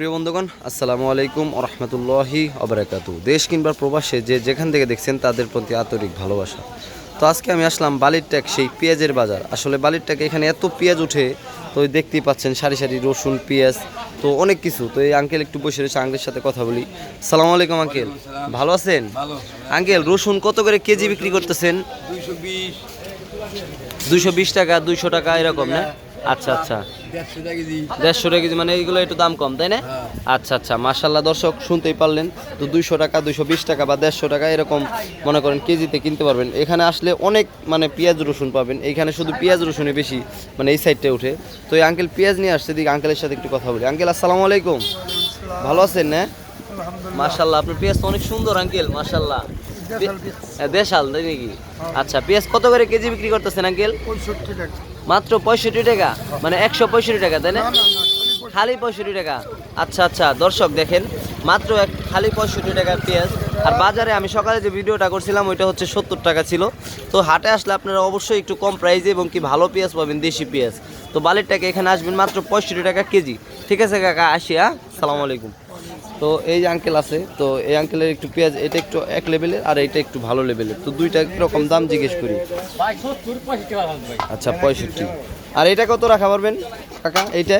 প্রিয় বন্ধুগণ আসসালামু আলাইকুম রহমতুল্লাহি অবরাকাতু দেশ কিংবা প্রবাসে যে যেখান থেকে দেখছেন তাদের প্রতি আন্তরিক ভালোবাসা। তো আজকে আমি আসলাম বালির ট্যাক সেই পেঁয়াজের বাজার। আসলে বালির ট্যাকে এখানে এত পেঁয়াজ উঠে তো দেখতেই পাচ্ছেন সারি সারি রসুন পেঁয়াজ তো অনেক কিছু। তো এই আঙ্কেল একটু বসে রয়েছে আঙ্কেলের সাথে কথা বলি। সালাম আলাইকুম আঙ্কেল ভালো আছেন? আঙ্কেল রসুন কত করে কেজি বিক্রি করতেছেন? দুইশো বিশ। দুইশো বিশ টাকা দুইশো টাকা এরকম না? আচ্ছা আচ্ছা। দেড়শো টাকা কেজি। দেড়শো টাকা কেজি মানে এইগুলো একটু দাম কম তাই না? হ্যাঁ। আচ্ছা আচ্ছা মার্শাল্লাহ দর্শক শুনতেই পারলেন তো দুইশো টাকা দুইশো বিশ টাকা বা দেড়শো টাকা এরকম মনে করেন কেজিতে কিনতে পারবেন। এখানে আসলে অনেক মানে পেঁয়াজ রসুন পাবেন। এখানে শুধু পেঁয়াজ রসুনই বেশি মানে এই সাইডটা উঠে। তো এই আঙ্কেল পেঁয়াজ নিয়ে আসছে দিকে আঙ্কেলের সাথে একটু কথা বলি। আঙ্কেল আসসালামু আলাইকুম। ভালো আছেন না? মার্শাল্লাহ আপনার পেঁয়াজ তো অনেক সুন্দর আঙ্কেল মার্শাল্লাহ হ্যাঁ, দেশাল তাই নাকি? আচ্ছা পেঁয়াজ কত করে কেজি বিক্রি করতেছেন আঙ্কেল পঁয়ষট্টি টাকা। মাত্র পঁয়ষট্টি টাকা। মানে একশো পঁয়ষট্টি টাকা তাই না? খালি পঁয়ষট্টি টাকা। আচ্ছা আচ্ছা দর্শক দেখেন মাত্র এক খালি পঁয়ষট্টি টাকার পেঁয়াজ। আর বাজারে আমি সকালে যে ভিডিওটা করছিলাম ওইটা হচ্ছে সত্তর টাকা ছিল। তো হাটে আসলে আপনারা অবশ্যই একটু কম প্রাইসে এবং কি ভালো পেঁয়াজ পাবেন দেশি পেঁয়াজ। তো বালির টাকা এখানে আসবেন মাত্র পঁয়ষট্টি টাকা কেজি। ঠিক আছে কাকা আসি হ্যাঁ? সালাম আলাইকুম। তো এই আঙ্কেল আছে, তো এই আঙ্কেলের একটু পেঁয়াজ, এটা একটু এক লেভেলের আর এটা একটু ভালো লেভেলের তো দুইটা রকম দাম জিজ্ঞেস করি। আচ্ছা পঁয়ষট্টি। আর এটা কত রাখা পারবেন, কাকা? এইটা?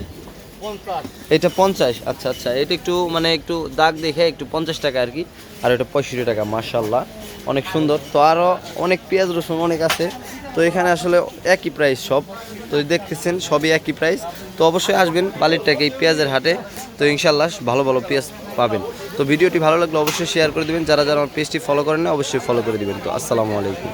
এটা পঞ্চাশ। আচ্ছা আচ্ছা এটা একটু মানে একটু দাগ দেখে একটু পঞ্চাশ টাকা আর কি। আর এটা পঁয়ষট্টি টাকা মার্শাল্লাহ অনেক সুন্দর। তো আরও অনেক পেঁয়াজ, রসুন অনেক আছে। তো এখানে আসলে একই প্রাইস সব। তো দেখতেছেন, সবই একই প্রাইস তো অবশ্যই আসবেন বালিরটাকে এই পেঁয়াজের হাটে। তো ইনশাল্লাহ ভালো ভালো পেঁয়াজ পাবেন। তো ভিডিওটি ভালো লাগলে অবশ্যই শেয়ার করে দেবেন। যারা যারা আমার পেজটি ফলো করেন না অবশ্যই ফলো করে দেবেন। তো আসসালামু আলাইকুম।